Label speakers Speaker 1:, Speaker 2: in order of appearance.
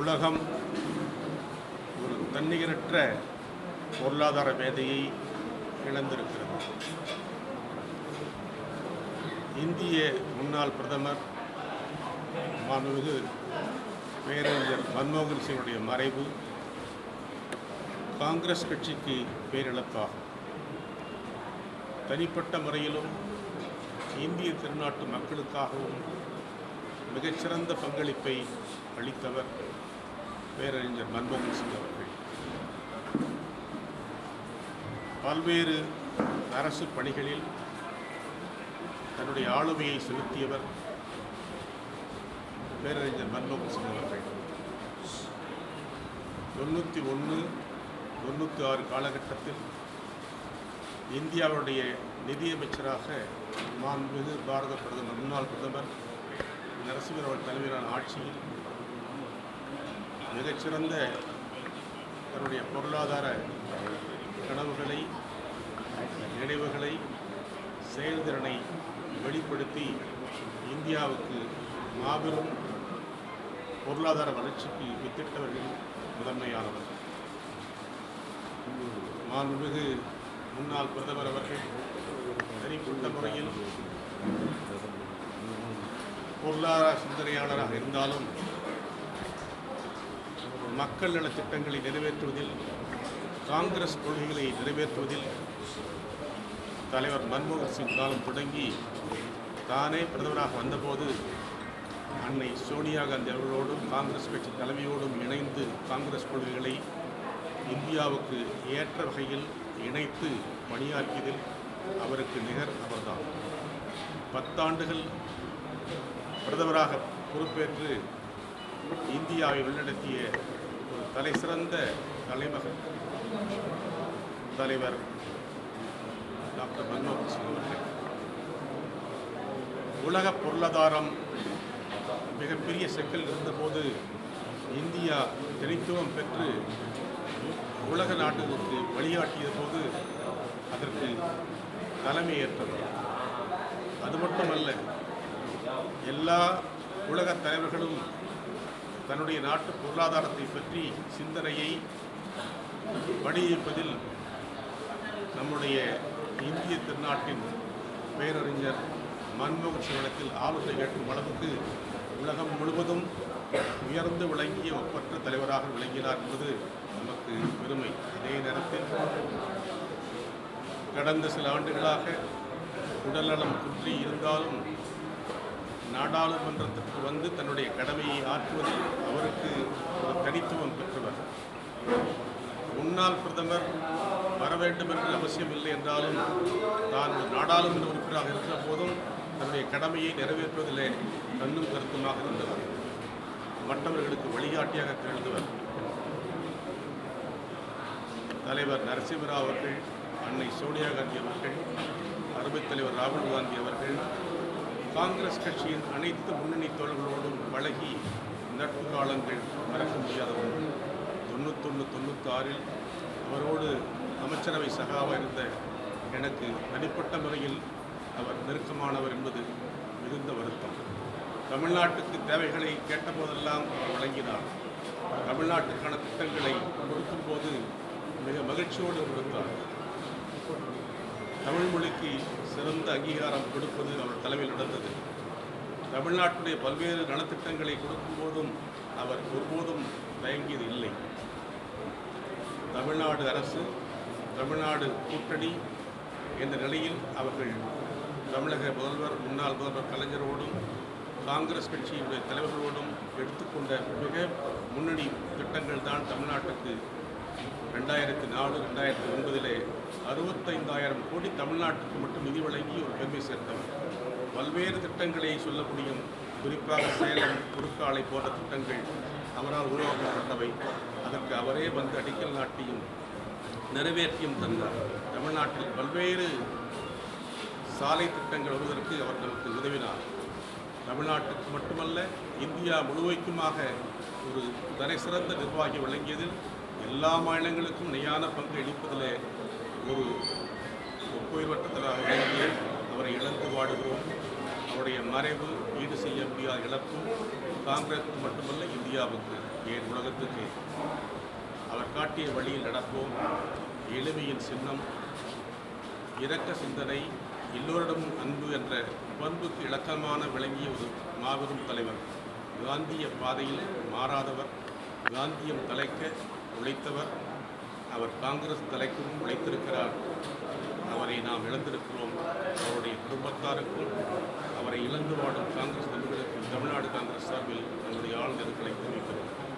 Speaker 1: உலகம் ஒரு தன்னிகரற்ற பொருளாதார மேதையை இழந்திருக்கிறது. இந்திய முன்னாள் பிரதமர் மாண்புமிகு பேரறிஞர் மன்மோகன் சிங்குடைய மறைவு காங்கிரஸ் கட்சிக்கு பேரிழப்பாகும். தனிப்பட்ட முறையிலும் இந்திய திருநாட்டு மக்களுக்காகவும் மிகச்சிறந்த பங்களிப்பை அளித்தவர் பேரறிஞர் மன்மோகன் சிங் அவர்கள். பல்வேறு அரசு பணிகளில் தன்னுடைய ஆளுமையை செலுத்தியவர் பேரறிஞர் மன்மோகன் சிங் அவர்கள். தொண்ணூற்றி ஒன்று தொண்ணூற்றி ஆறு காலகட்டத்தில் இந்தியாவுடைய நிதியமைச்சராக மாண்புமிகு பாரத பிரதமர் முன்னாள் பிரதமர் நரசிம்மர் அவர்கள் தலைமையிலான ஆட்சியில் மிகச்சிறந்த தன்னுடைய பொருளாதார கனவுகளை நினைவுகளை செயல்திறனை வெளிப்படுத்தி இந்தியாவுக்கு மாபெரும் பொருளாதார வளர்ச்சிக்கு வித்திட்டவர்கள் முதன்மையானவர். மாண்புமிகு முன்னாள் பிரதமர் அவர்கள் தனிப்பட்ட முறையில் பொருளாதார சிந்தனையாளராக இருந்தாலும் மக்கள் நலத் திட்டங்களை நிறைவேற்றுவதில் காங்கிரஸ் கொள்கைகளை நிறைவேற்றுவதில் தலைவர் மன்மோகன் சிங் காலம் தொடங்கி தானே பிரதமராக வந்தபோது அன்னை சோனியா காந்தி அவர்களோடும் காங்கிரஸ் கட்சி தலைமையோடும் இணைந்து காங்கிரஸ் கொள்கைகளை இந்தியாவுக்கு ஏற்ற வகையில் இணைத்து பணியாற்றியதில் அவருக்கு நிகர் அவர்தான். பத்தாண்டுகள் பிரதமராக பொறுப்பேற்று இந்தியாவை வழிநடத்திய தலை தலைசிறந்த தலைமகன் தலைவர் டாக்டர் மன்மோகன் சிங் அவர்கள். உலக பொருளாதாரம் மிகப்பெரிய சிக்கல் இருந்தபோது இந்தியா தனித்துவம் பெற்று உலக நாடுகளுக்கு வழிகாட்டிய போது அதற்கு தலைமையேற்றவர் அது மட்டுமல்ல எல்லா உலகத் தலைவர்களும் தன்னுடைய நாட்டு பொருளாதாரத்தை பற்றி சிந்தனையை வடிவமைப்பதில் நம்முடைய இந்திய திருநாட்டின் பேரறிஞர் மன்மோகன் சிங்கிடத்தில் ஆலோசனை கேட்கும் அளவுக்கு உலகம் முழுவதும் உயர்ந்து விளங்கிய ஒப்பற்ற தலைவராக விளங்கினார் என்பது நமக்கு பெருமை. அதே நேரத்தில் கடந்த சில ஆண்டுகளாக உடல்நலம் குன்றி இருந்தாலும் நாடாளுமன்றத்திற்கு வந்து தன்னுடைய கடமையை ஆற்றுவதில் அவருக்கு ஒரு தனித்துவம் பெற்றவர். முன்னாள் பிரதமர் வர வேண்டும் என்று அவசியம் இல்லை என்றாலும் தான் ஒரு நாடாளுமன்ற உறுப்பினராக இருக்கிற போதும் தன்னுடைய கடமையை நிறைவேற்றுவதிலே கண்ணும் கருத்துமாக இருந்தவர். மற்றவர்களுக்கு வழிகாட்டியாக திகழ்ந்தவர். தலைவர் நரசிம்மராவ் அவர்கள் அன்னை சோனியா காந்தி அவர்கள் அருமைத் தலைவர் ராகுல் காந்தி அவர்கள் காங்கிரஸ் கட்சியின் அனைத்து முன்னணி தோழர்களோடும் பழகி நட்பு காலங்கள் மறக்க முடியாத ஒன்று தொண்ணூத்தொன்று தொண்ணூத்தாறில் அவரோடு அமைச்சரவை சகாவாக இருந்த எனக்கு தனிப்பட்ட முறையில் அவர் நெருக்கமானவர் என்பது மிகுந்த வருத்தம். தமிழ்நாட்டுக்கு தேவைகளை கேட்டபோதெல்லாம் அவர் வழங்கினார். தமிழ்நாட்டுக்கான திட்டங்களை கொடுக்கும்போது மிக மகிழ்ச்சியோடு கொடுத்தார் தமிழ் மொழிக்கு சிறந்த அங்கீகாரம் கொடுப்பது அவர் தலைமையில் நடந்தது. தமிழ்நாட்டுடைய பல்வேறு நலத்திட்டங்களை கொடுக்கும்போதும் அவர் ஒருபோதும் தயங்கியது இல்லை. தமிழ்நாடு அரசு தமிழ்நாடு கூட்டணி என்ற நிலையில் அவர்கள் தமிழக முதல்வர் முன்னாள் முதல்வர் கலைஞரோடும் காங்கிரஸ் கட்சியுடைய தலைவர்களோடும் எடுத்துக்கொண்ட மிக முன்னணி திட்டங்கள் தான் தமிழ்நாட்டுக்கு ரெண்டாயிரத்தி நாலு ரெண்டாயிரத்தி ஒன்பதிலே அறுபத்தைந்தாயிரம் கோடி தமிழ்நாட்டுக்கு மட்டும் நிதி வழங்கி ஒரு பெருமை சேர்த்தவர். பல்வேறு திட்டங்களை சொல்ல முடியும் குறிப்பாக சேலம் குறுக்காலை போன்ற திட்டங்கள் அவரால் உருவாக்கப்பட்டவை. அதற்கு அவரே வந்து அடிக்கல் நாட்டியும் நிறைவேற்றியும் தந்தார். தமிழ்நாட்டில் பல்வேறு சாலை திட்டங்கள் வருவதற்கு அவர் நமக்கு உதவினார். தமிழ்நாட்டுக்கு மட்டுமல்ல இந்தியா முழுமைக்குமாக ஒரு தலை சிறந்த நிர்வாகி வழங்கியதில் எல்லா மாநிலங்களுக்கும் நியான பங்கு அளிப்பதில் ஒரு ஒப்புயர்வட்டத்தராக விளங்கிய அவரை இழந்து வாடுகிறோம். அவருடைய மறைவு ஈடு செய்ய முடியாத இழப்பு காங்கிரஸுக்கு மட்டுமல்ல இந்தியாவுக்கு ஏன் உலகத்துக்கு. அவர் காட்டிய வழியில் நடப்போம். எளிமையின் சின்னம் இரக்க சிந்தனை எல்லோரிடமும் அன்பு என்ற பண்புக்கு இலக்கமான விளங்கிய ஒரு மாபெரும் தலைவர். காந்திய பாதையில் மாறாதவர். காந்தியம் தலைக்க உழைத்தவர். அவர் காங்கிரஸ் தலைக்கும் உழைத்திருக்கிறார். அவரை நாம் இழந்திருக்கிறோம். அவருடைய குடும்பத்தாருக்கும் அவரை இழந்து வாடும் காங்கிரஸ் நண்பர்களுக்கும் தமிழ்நாடு காங்கிரஸ் சார்பில் நம்முடைய ஆழ்ந்த தெரிவிக்கிறோம்